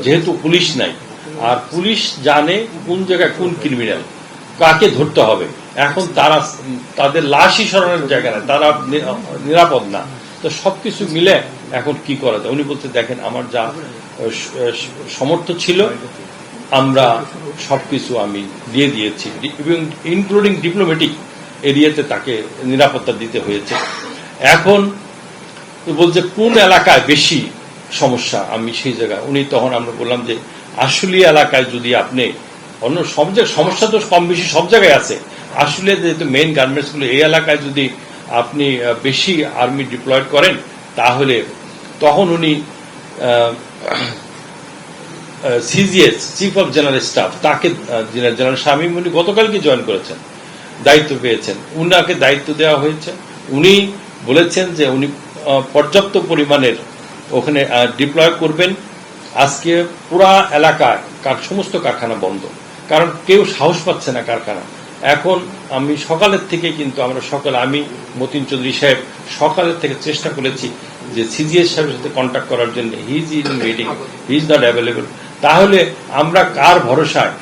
যেহেতু পুলিশ নাই। আর পুলিশ জানে কোন জায়গায় কোন ক্রিমিনাল কাকে ধরতে হবে। এখন তারা, তাদের লাশই সরানোর জায়গা না তারা নিরাপদ না। তো সবকিছু মিলে এখন কি করা যায়? উনি বলতে দেখেন, আমার যা সমর্থ ছিল, আমরা সবকিছু আমি দিয়ে দিয়েছি। এবং ইনক্লুডিং ডিপ্লোম্যাটিক এরিয়াতে তাকে নিরাপত্তা দিতে হয়েছে। এখন বলছে, কোন এলাকায় বেশি সমস্যা, আমি সেই জায়গায়। উনি তখন আমরা বললাম যে, আসলে এলাকায় যদি আপনি অন্য সব জায়গায়, সমস্যা তো কম বেশি সব জায়গায় আছে। আসলে যেহেতু মেইন গার্মেন্টসগুলো এই এলাকায় যদি আপনি বেশি আর্মি ডিপ্লয়েড করেন, তাহলে তখন উনি CGS chief of general staff তাকে জেনারেল শামীম উনি গতকালকে জয়েন করেছেন, দায়িত্ব পেয়েছেন। উনাকে দায়িত্ব দেওয়া হয়েছে। উনি বলেছেন যে উনি পর্যাপ্ত পরিমাণের ওখানে ডিপ্লয় করবেন। আজকে পুরা এলাকায় সমস্ত কারখানা বন্ধ। কারণ কেউ সাহস পাচ্ছে না কারখানা। এখন আমি সকালের থেকে কিন্তু আমরা সকালে, আমি মতিন চৌধুরী সাহেব সকালের থেকে চেষ্টা করেছি যে সিজিএস সাহেবের সাথে কন্ট্যাক্ট করার জন্য। His is meeting his not available তাহলে আমরা কার ভরসায়?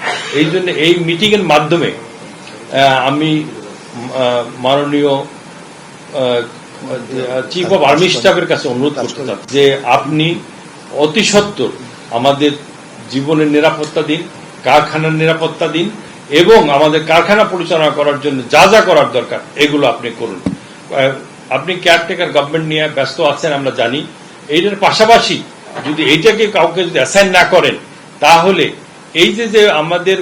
এই জন্য এই মিটিং এর মাধ্যমে আমি মাননীয় চিফ অফ আর্মি স্টাফের কাছে অনুরোধ করতে চান যে আপনি অতি সত্বর আমাদের জীবনের নিরাপত্তা দিন, কারখানার নিরাপত্তা দিন এবং আমাদের কারখানা পরিচালনা করার জন্য যা যা করার দরকার, এগুলো আপনি করুন। আপনি কেয়ারটেকার গভর্নমেন্ট নিয়ে ব্যস্ত আছেন, আমরা জানি। এইটার পাশাপাশি যদি এইটাকে কাউকে যদি অ্যাসাইন না করেন, তাহলে এই যে যে আমাদের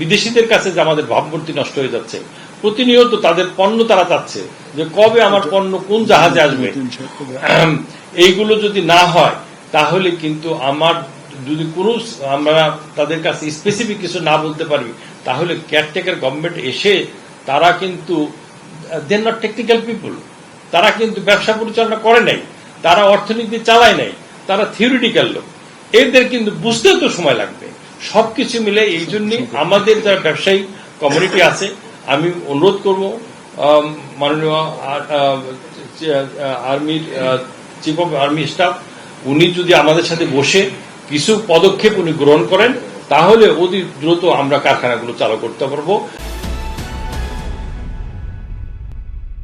বিদেশিদের কাছে যে আমাদের ভাবমূর্তি নষ্ট হয়ে যাচ্ছে প্রতিনিয়ত তাদের পণ্য তারা চাচ্ছে। যে কবে আমার পণ্য কোন জাহাজে আসবে? এইগুলো যদি না হয়, তাহলে কিন্তু আমার যদি কোনো আমরা তাদের কাছে স্পেসিফিক কিছু না বলতে পারি, তাহলে কেয়ারটেকার গভর্নমেন্ট এসে তারা কিন্তু দেন নট টেকনিক্যাল পিপুল তারা কিন্তু ব্যবসা পরিচালনা করে নাই, তারা অর্থনীতি চালায় নাই, তারা থিওরিটিক্যাল লোক। এদের কিন্তু বুঝতে তো সময় লাগবে। সবকিছু মিলে এই জন্য আমাদের যারা ব্যবসায়ী কমিউনিটি আছে আমি অনুরোধ করব মাননীয় আর্মির চিফ অফ আর্মি স্টাফ উনি যদি আমাদের সাথে বসে কিছু পদক্ষেপ উনি গ্রহণ করেন, তাহলে অতি দ্রুত আমরা কারখানাগুলো চালু করতে পারব।